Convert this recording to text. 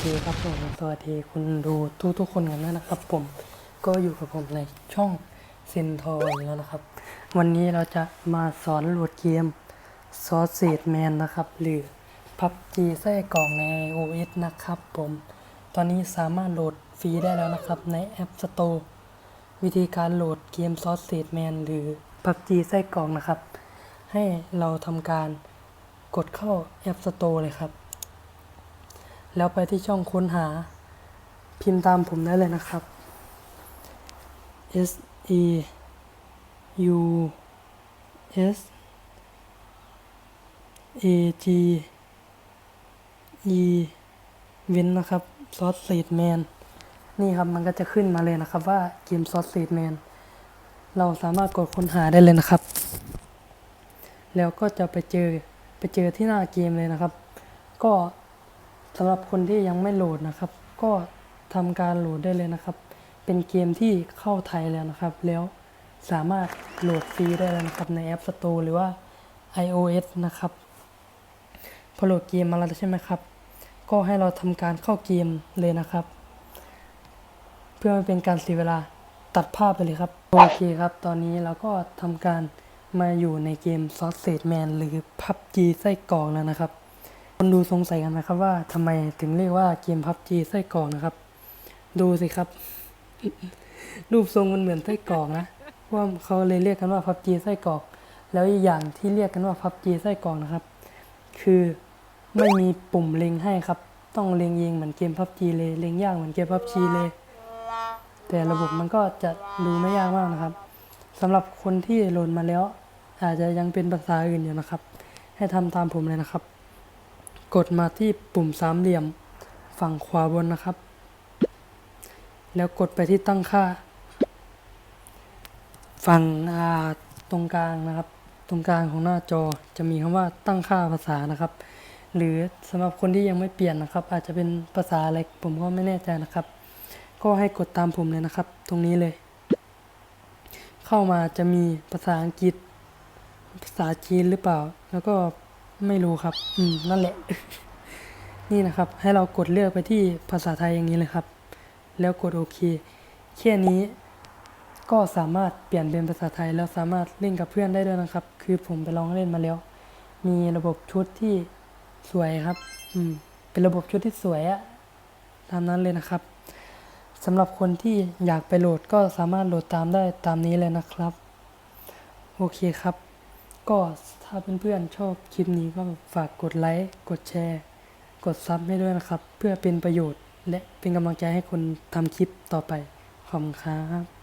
เคครับผมสวัสดีคุณดูทุกทุกๆคนกันด้วนะครับ ผมก็อยู่กับผมในช่องเซนทอยแล้วนะครับ วันนี้เราจะมาสอนโหลดเกมซอสเซดแมนนะครับ หรือพับจีไส้กรอกใน OS นะครับผมตอนนี้สามารถโหลดฟรีได้แล้วนะครับ ใน App Store วิธีการโหลดเกมซอสเซดแมนหรือพับจีไส้กรอกนะครับ ให้เราทำการกดเข้า App Store เลยครับ แล้วไปที่ช่องค้นหา พิมพ์ตามผมได้เลยนะครับ S E U S A G E เว้นนะครับซอสเซดแมนนี่ครับมันก็จะขึ้นมาเลยนะครับว่าเกมซอสเซดแมนเราสามารถกดค้นหาได้เลยนะครับ แล้วก็จะไปเจอไปเจอที่หน้าเกมเลยนะครับ ก็ สำหรับคนที่ยังไม่โหลดนะครับ ก็ทำการโหลดได้เลยนะครับ เป็นเกมที่เข้าไทยแล้วนะครับ แล้วสามารถโหลดฟรีได้เลยนะครับใน App Store หรือว่า iOS นะครับพอโหลดเกมมาแล้วใช่ไหมครับ ก็ให้เราทำการเข้าเกมเลยนะครับ เพื่อไม่เป็นการเสียเวลาตัดภาพไปเลยครับ โอเคครับ ตอนนี้เราก็ทำการมาอยู่ในเกม Sausage Man หรือ PUBG ไส้กรอกแล้วนะครับ คนดูสงสัยกันไหมครับว่าทำไมถึงเรียกว่าเกม PUBG ไส้กรอกนะครับ ดูสิครับ รูปทรงมันเหมือนไส้กรอกนะว่าเขาเลยเรียกกันว่า PUBG ไส้กรอก แล้วอีกอย่างที่เรียกกันว่า PUBG ไส้กรอกนะครับ คือไม่มีปุ่มเล็งให้ครับ ต้องเล็งเองเหมือนเกม PUBG เลยเล็งยากเหมือนเกม PUBG เลย แต่ระบบมันก็จะดูไม่ยากมากนะครับสำหรับคนที่โหลดมาแล้ว อาจจะยังเป็นภาษาอื่นอยู่นะครับ ให้ทำตามผมเลยนะครับ กดมาที่ปุ่มสามเหลี่ยมฝั่งขวาบนนะครับ แล้วกดไปที่ตั้งค่า ฝั่งตรงกลางนะครับ ตรงกลางของหน้าจอจะมีคำว่าตั้งค่าภาษานะครับ หรือสำหรับคนที่ยังไม่เปลี่ยนนะครับ อาจจะเป็นภาษาอะไรผมก็ไม่แน่ใจนะครับ ก็ให้กดตามผมเลยนะครับ ตรงนี้เลย เข้ามาจะมีภาษาอังกฤษ ภาษาจีนหรือเปล่า แล้วก็ ไม่รู้ครับ อืม นั่นแหละ นี่นะครับ ให้เรากดเลือกไปที่ภาษาไทยอย่างนี้เลยครับ แล้วกดโอเค แค่นี้ ก็สามารถเปลี่ยนเป็นภาษาไทย แล้วสามารถเล่นกับเพื่อนได้ด้วยนะครับ คือผมไปลองเล่นมาแล้ว มีระบบชุดที่สวยครับ อืม เป็นระบบชุดที่สวยอะตามนั้นเลยนะครับสำหรับคนที่อยากไปโหลดก็สามารถโหลดตามได้ตามนี้เลยนะครับ โอเคครับ ก็ถ้าเพื่อนๆชอบคลิปนี้ก็ฝากกดไลค์กดแชร์ กดซับให้ด้วยนะครับ เพื่อเป็นประโยชน์ และเป็นกำลังใจให้คนทำคลิปต่อไปขอบคุณครับ